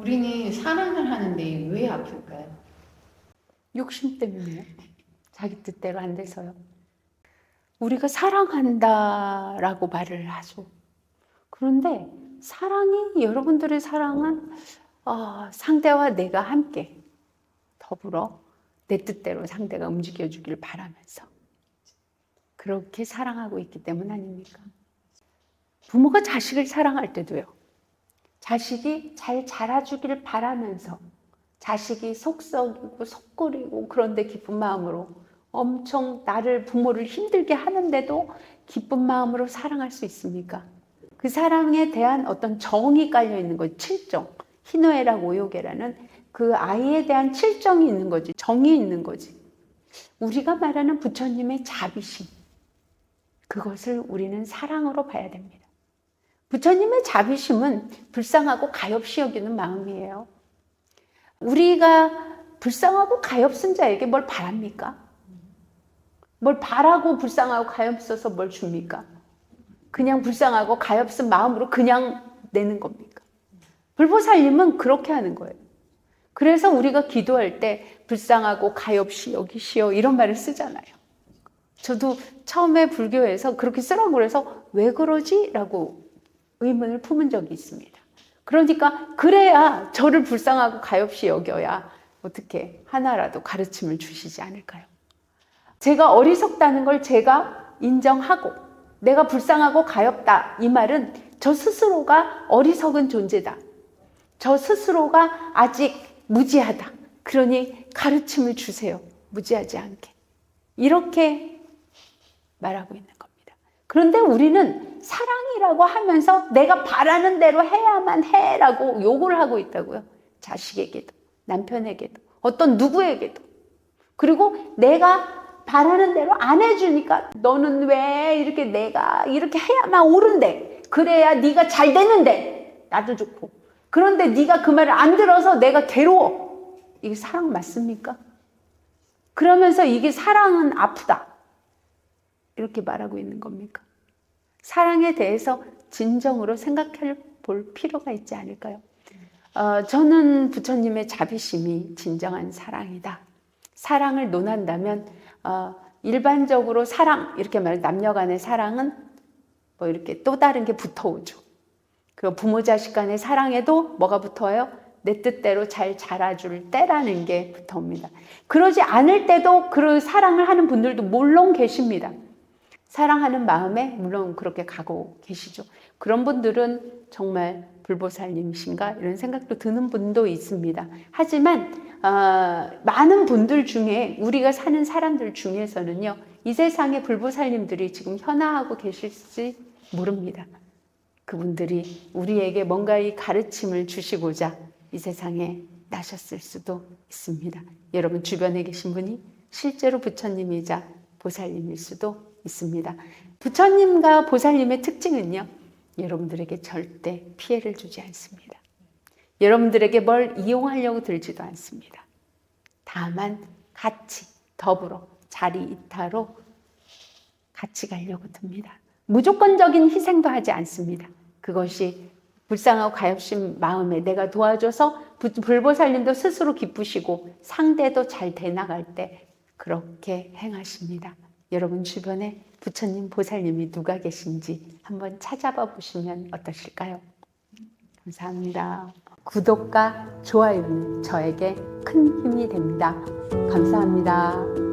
우리는 사랑을 하는데 왜 아플까요? 욕심 때문에요. 자기 뜻대로 안 돼서요. 우리가 사랑한다라고 말을 하죠. 그런데 사랑이 여러분들의 사랑은 어, 상대와 내가 함께 더불어 내 뜻대로 상대가 움직여 주길 바라면서 그렇게 사랑하고 있기 때문 아닙니까? 부모가 자식을 사랑할 때도요. 자식이 잘 자라주길 바라면서 자식이 속썩이고 속끓이고 그런데 기쁜 마음으로 엄청 나를 부모를 힘들게 하는데도 기쁜 마음으로 사랑할 수 있습니까? 그 사랑에 대한 어떤 정이 깔려 있는 거지. 칠정. 희노애락 오요계라는 그 아이에 대한 칠정이 있는 거지. 정이 있는 거지. 우리가 말하는 부처님의 자비심. 그것을 우리는 사랑으로 봐야 됩니다. 부처님의 자비심은 불쌍하고 가엾이 여기는 마음이에요. 우리가 불쌍하고 가엾은 자에게 뭘 바랍니까? 뭘 바라고 불쌍하고 가엾어서 뭘 줍니까? 그냥 불쌍하고 가엾은 마음으로 그냥 내는 겁니까? 불보살님은 그렇게 하는 거예요. 그래서 우리가 기도할 때 불쌍하고 가엾이 여기시오 이런 말을 쓰잖아요. 저도 처음에 불교에서 그렇게 쓰라고 그래서 왜 그러지? 라고 의문을 품은 적이 있습니다. 그러니까 그래야 저를 불쌍하고 가엾이 여겨야 어떻게 하나라도 가르침을 주시지 않을까요? 제가 어리석다는 걸 제가 인정하고 내가 불쌍하고 가엾다 이 말은 저 스스로가 어리석은 존재다. 저 스스로가 아직 무지하다. 그러니 가르침을 주세요. 무지하지 않게. 이렇게 말하고 있는 겁니다. 그런데 우리는 사랑이라고 하면서 내가 바라는 대로 해야만 해라고 요구를 하고 있다고요. 자식에게도, 남편에게도, 어떤 누구에게도. 그리고 내가 바라는 대로 안 해주니까 너는 왜 이렇게 내가 이렇게 해야만 옳은데 그래야 네가 잘 되는데 나도 좋고 그런데 네가 그 말을 안 들어서 내가 괴로워 이게 사랑 맞습니까? 그러면서 이게 사랑은 아프다 이렇게 말하고 있는 겁니까? 사랑에 대해서 진정으로 생각해 볼 필요가 있지 않을까요? 어, 저는 부처님의 자비심이 진정한 사랑이다. 사랑을 논한다면 어, 일반적으로 사랑 이렇게 말 남녀 간의 사랑은 뭐 이렇게 또 다른 게 붙어오죠. 그 부모 자식 간의 사랑에도 뭐가 붙어요? 내 뜻대로 잘 자라줄 때라는 게 붙어옵니다. 그러지 않을 때도 그 사랑을 하는 분들도 물론 계십니다. 사랑하는 마음에 물론 그렇게 가고 계시죠. 그런 분들은 정말 불보살님이신가 이런 생각도 드는 분도 있습니다. 하지만 어, 많은 분들 중에 우리가 사는 사람들 중에서는요 이 세상에 불보살님들이 지금 현화하고 계실지 모릅니다. 그분들이 우리에게 뭔가 이 가르침을 주시고자 이 세상에 나셨을 수도 있습니다. 여러분 주변에 계신 분이 실제로 부처님이자 보살님일 수도 있습니다. 부처님과 보살님의 특징은요, 여러분들에게 절대 피해를 주지 않습니다. 여러분들에게 뭘 이용하려고 들지도 않습니다. 다만 같이 더불어 자리 이타로 같이 가려고 듭니다. 무조건적인 희생도 하지 않습니다. 그것이 불쌍하고 가엾은 마음에 내가 도와줘서 불보살님도 스스로 기쁘시고 상대도 잘 돼나갈 때 그렇게 행하십니다. 여러분 주변에 부처님 보살님이 누가 계신지 한번 찾아봐 보시면 어떠실까요? 감사합니다. 구독과 좋아요는 저에게 큰 힘이 됩니다. 감사합니다.